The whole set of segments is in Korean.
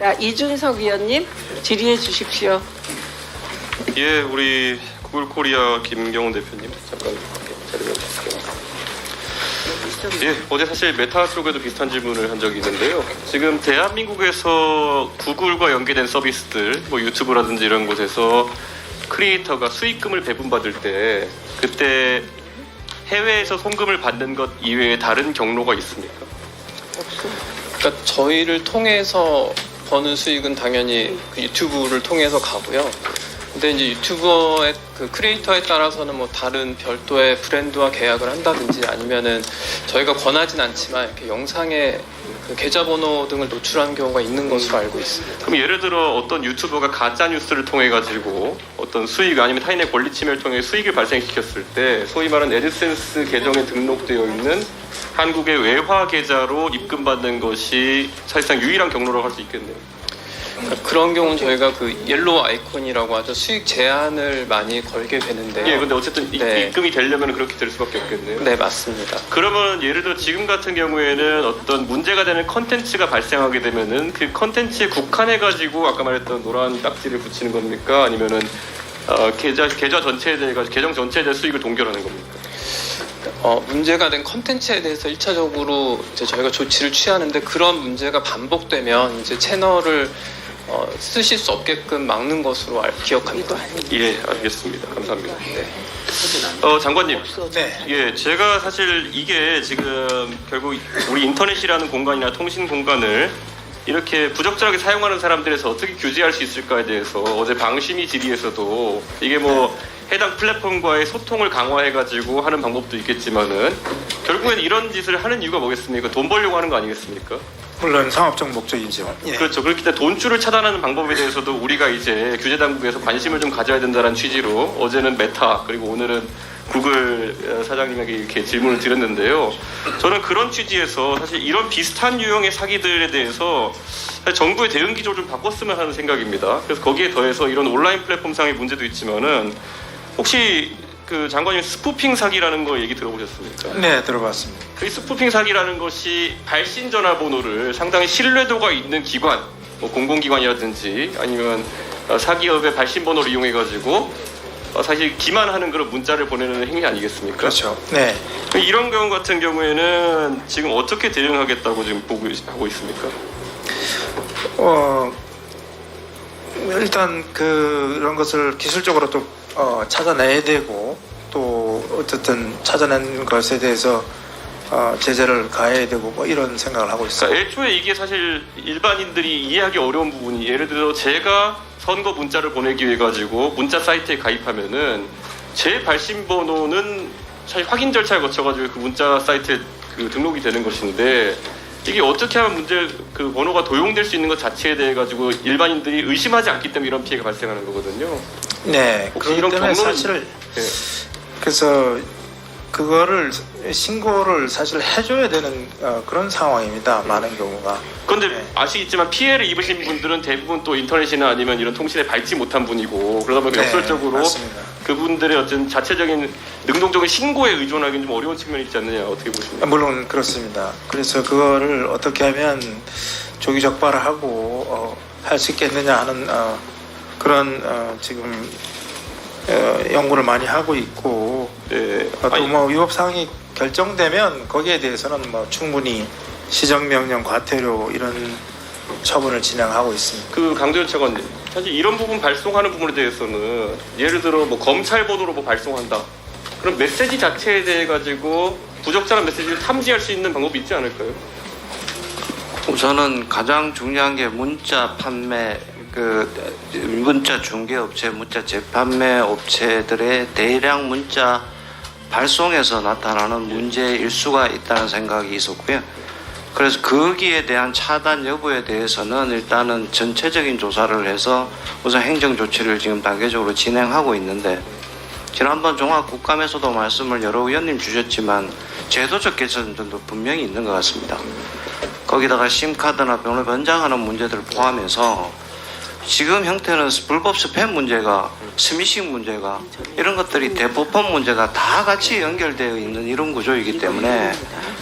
자, 이준석 위원님 질의해 주십시오. 예, 우리 구글 코리아 김경훈 대표님 잠깐 자리해 주실게요. 예, 어제 사실 메타 쪽에도 비슷한 질문을 한 적이 있는데요. 지금 대한민국에서 구글과 연계된 서비스들, 뭐 유튜브라든지 이런 곳에서 크리에이터가 수익금을 배분받을 때 그때 해외에서 송금을 받는 것 이외에 다른 경로가 있습니까? 그러니까 저희를 통해서 버는 수익은 당연히 그 유튜브를 통해서 가고요. 근데 이제 유튜버의 그 크리에이터에 따라서는 뭐 다른 별도의 브랜드와 계약을 한다든지 아니면은 저희가 권하진 않지만 이렇게 영상에 그 계좌번호 등을 노출하는 경우가 있는 것으로 알고 있습니다. 그럼 예를 들어 어떤 유튜버가 가짜 뉴스를 통해 가지고 어떤 수익 아니면 타인의 권리 침해를 통해 수익을 발생시켰을 때 소위 말하는 에드센스 계정에 등록되어 있는 한국의 외화 계좌로 입금받는 것이 사실상 유일한 경로라고 할 수 있겠네요. 그러니까 그런 경우는 저희가 그 옐로우 아이콘이라고 하죠. 수익 제한을 많이 걸게 되는데요. 예, 근데 어쨌든 이- 네. 입금이 되려면 그렇게 될 수밖에 없겠네요. 네, 맞습니다. 그러면 예를 들어 지금 같은 경우에는 어떤 문제가 되는 컨텐츠가 발생하게 되면은 그 컨텐츠에 국한해 가지고 아까 말했던 노란 딱지를 붙이는 겁니까? 아니면은 어, 계좌 계좌 전체에 대해 가지고 계정 전체에 대한 수익을 동결하는 겁니까? 어, 문제가 된 컨텐츠에 대해서 1차적으로 이제 저희가 조치를 취하는데 그런 문제가 반복되면 이제 채널을 어, 쓰실 수 없게끔 막는 것으로 알, 기억합니다. 예, 알겠습니다. 감사합니다. 어, 장관님. 네. 예, 제가 사실 이게 지금 결국 우리 인터넷이라는 공간이나 통신 공간을 이렇게 부적절하게 사용하는 사람들에서 어떻게 규제할 수 있을까에 대해서 어제 방심위 질의에서도 이게 뭐 해당 플랫폼과의 소통을 강화해가지고 하는 방법도 있겠지만은 결국엔 이런 짓을 하는 이유가 뭐겠습니까? 돈 벌려고 하는 거 아니겠습니까? 물론 상업적 목적이죠. 예. 그렇죠. 그렇기 때문에 돈줄을 차단하는 방법에 대해서도 우리가 이제 규제 당국에서 관심을 좀 가져야 된다는 취지로 어제는 메타 그리고 오늘은 구글 어, 사장님에게 이렇게 질문을 드렸는데요. 저는 그런 취지에서 사실 이런 비슷한 유형의 사기들에 대해서 정부의 대응 기조를 좀 바꿨으면 하는 생각입니다. 그래서 거기에 더해서 이런 온라인 플랫폼상의 문제도 있지만은 혹시 그 장관님 스푸핑 사기라는 거 얘기 들어보셨습니까? 네, 들어봤습니다. 그 스푸핑 사기라는 것이 발신 전화번호를 상당히 신뢰도가 있는 기관, 뭐 공공기관이라든지 아니면 어, 사기업의 발신 번호를 이용해 가지고 사실 기만하는 그런 문자를 보내는 행위 아니겠습니까? 그렇죠. 네. 이런 경우 같은 경우에는 지금 어떻게 대응하겠다고 지금 보고 있- 하고 있습니까? 어, 일단 그 이런 것을 기술적으로 또 어, 찾아내야 되고 또 어쨌든 찾아낸 것에 대해서 어, 제재를 가해야 되고 뭐 이런 생각을 하고 있어요. 그러니까 애초에 이게 사실 일반인들이 이해하기 어려운 부분이 예를 들어 제가 선거 문자를 보내기 위해 가지고 문자 사이트에 가입하면은 제 발신 번호는 사실 확인 절차를 거쳐 가지고 그 문자 사이트에 그 등록이 되는 것인데 이게 어떻게 하면 문제 그 번호가 도용될 수 있는 것 자체에 대해 가지고 일반인들이 의심하지 않기 때문에 이런 피해가 발생하는 거거든요. 네. 그렇기 이런 때문에 경로는- 사실 네. 그래서 그거를 신고를 사실 해줘야 되는 어, 그런 상황입니다. 많은 경우가. 그런데 네. 아시겠지만 피해를 입으신 분들은 대부분 또 인터넷이나 아니면 이런 통신에 밟지 못한 분이고 그러다 보니까 네, 역설적으로 맞습니다. 그분들의 어떤 자체적인 능동적인 신고에 의존하기는 좀 어려운 측면이 있지 않느냐 어떻게 보십니까? 물론 그렇습니다. 그래서 그거를 어떻게 하면 조기 적발을 하고 어, 할수 있겠느냐 하는 어, 그런 어, 지금 어, 연구를 많이 하고 있고 네. 어, 또뭐 위법 사항이 결정되면 거기에 대해서는 뭐 충분히 시정명령 과태료 이런 처분을 진행하고 있습니다. 그 강도현 차관님 사실 이런 부분 발송하는 부분에 대해서는 예를 들어 뭐 검찰 번호로 뭐 발송한다 그럼 메시지 자체에 대해 가지고 부적절한 메시지를 탐지할 수 있는 방법이 있지 않을까요? 우선은 가장 중요한 게 문자 판매 그 문자 중개 업체, 문자 재판매 업체들의 대량 문자 발송에서 나타나는 문제일 수가 있다는 생각이 있었고요. 그래서 거기에 대한 차단 여부에 대해서는 일단은 전체적인 조사를 해서 우선 행정 조치를 지금 단계적으로 진행하고 있는데 지난번 종합국감에서도 말씀을 여러 의원님 주셨지만 제도적 개선들도 분명히 있는 것 같습니다. 거기다가 심카드나 번호 변장하는 문제들을 포함해서 지금 형태는 불법 스팸 문제가 스미싱 문제가 이런 것들이 대부분 문제가 다 같이 연결되어 있는 이런 구조이기 때문에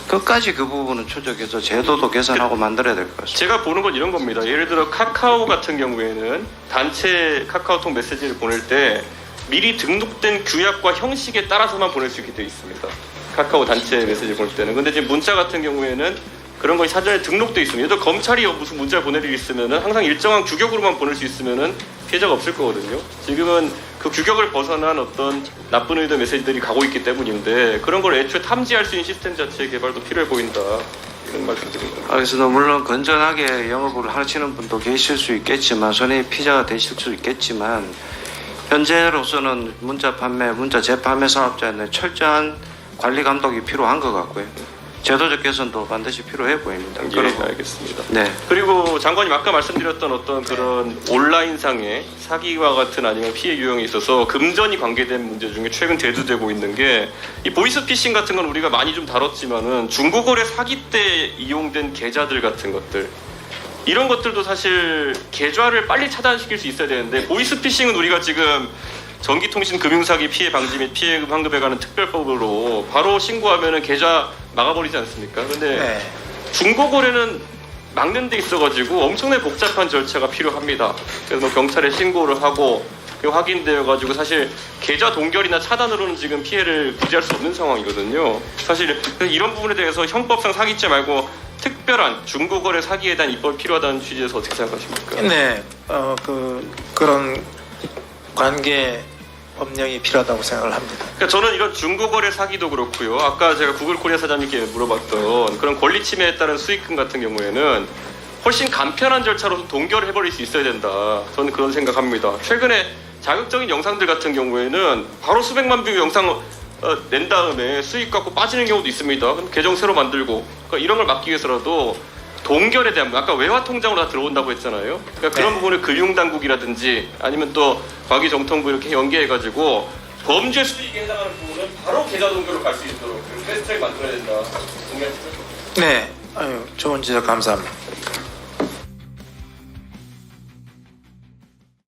끝까지 그 부분은 추적해서 제도도 개선하고 만들어야 될 것 같습니다. 제가 보는 건 이런 겁니다. 예를 들어 카카오 같은 경우에는 단체 카카오톡 메시지를 보낼 때 미리 등록된 규약과 형식에 따라서만 보낼 수 있게 되어 있습니다. 카카오 단체 메시지 보낼 때는. 근데 지금 문자 같은 경우에는 그런 것이 사전에 등록돼 있습니다. 검찰이 무슨 문자를 보낼 일이 있으면은 항상 일정한 규격으로만 보낼 수 있으면은 피해자가 없을 거거든요. 지금은 그 규격을 벗어난 어떤 나쁜 의도 메시지들이 가고 있기 때문인데 그런 걸 애초에 탐지할 수 있는 시스템 자체의 개발도 필요해 보인다. 이런 말씀드립니다. 아, 그래서 물론 건전하게 영업을 하시는 분도 계실 수 있겠지만 손해 피자가 되실 수 있겠지만 현재로서는 문자 판매, 문자 재판매 사업자는 철저한 관리 감독이 필요한 것 같고요. 제도적 개선도 반드시 필요해 보입니다. 예, 그리고 알겠습니다. 네. 그리고 장관님 아까 말씀드렸던 어떤 그런 온라인상의 사기와 같은 아니면 피해 유형이 있어서 금전이 관계된 문제 중에 최근 대두되고 있는 게 이 보이스피싱 같은 건 우리가 많이 좀 다뤘지만은 중고거래 사기 때 이용된 계좌들 같은 것들 이런 것들도 사실 계좌를 빨리 차단시킬 수 있어야 되는데 보이스피싱은 우리가 지금 전기통신 금융사기 피해 방지 및 피해금 환급에 관한 특별법으로 바로 신고하면은 계좌 막아버리지 않습니까? 근데 네. 중고거래는 막는 데 있어가지고 엄청나게 복잡한 절차가 필요합니다. 그래서 뭐 경찰에 신고를 하고 그게 확인되어가지고 사실 계좌 동결이나 차단으로는 지금 피해를 구제할 수 없는 상황이거든요. 사실 이런 부분에 대해서 형법상 사기죄 말고 특별한 중고거래 사기에 대한 입법이 필요하다는 취지에서 어떻게 생각하십니까? 네, 어, 그 그런 관계 법령이 필요하다고 생각을 합니다. 그러니까 저는 이런 중고거래 사기도 그렇고요. 아까 제가 구글 코리아 사장님께 물어봤던 그런 권리 침해에 따른 수익금 같은 경우에는 훨씬 간편한 절차로 동결을 해버릴 수 있어야 된다. 저는 그런 생각합니다. 최근에 자극적인 영상들 같은 경우에는 바로 수백만 뷰 영상 어, 낸 다음에 수익 갖고 빠지는 경우도 있습니다. 그럼 계정 새로 만들고 그러니까 이런 걸 막기 위해서라도 동결에 대한 아까 외화 통장으로 다 들어온다고 했잖아요. 그러니까 그런 네. 부분을 금융 당국이라든지 아니면 또 과기정통부 이렇게 연계해가지고 범죄 수익에 해당하는 부분은 바로 계좌 동결로 갈 수 있도록 패스트트랙 만들어야 된다. 동의하시죠? 네, 아유, 좋은 지적 감사합니다.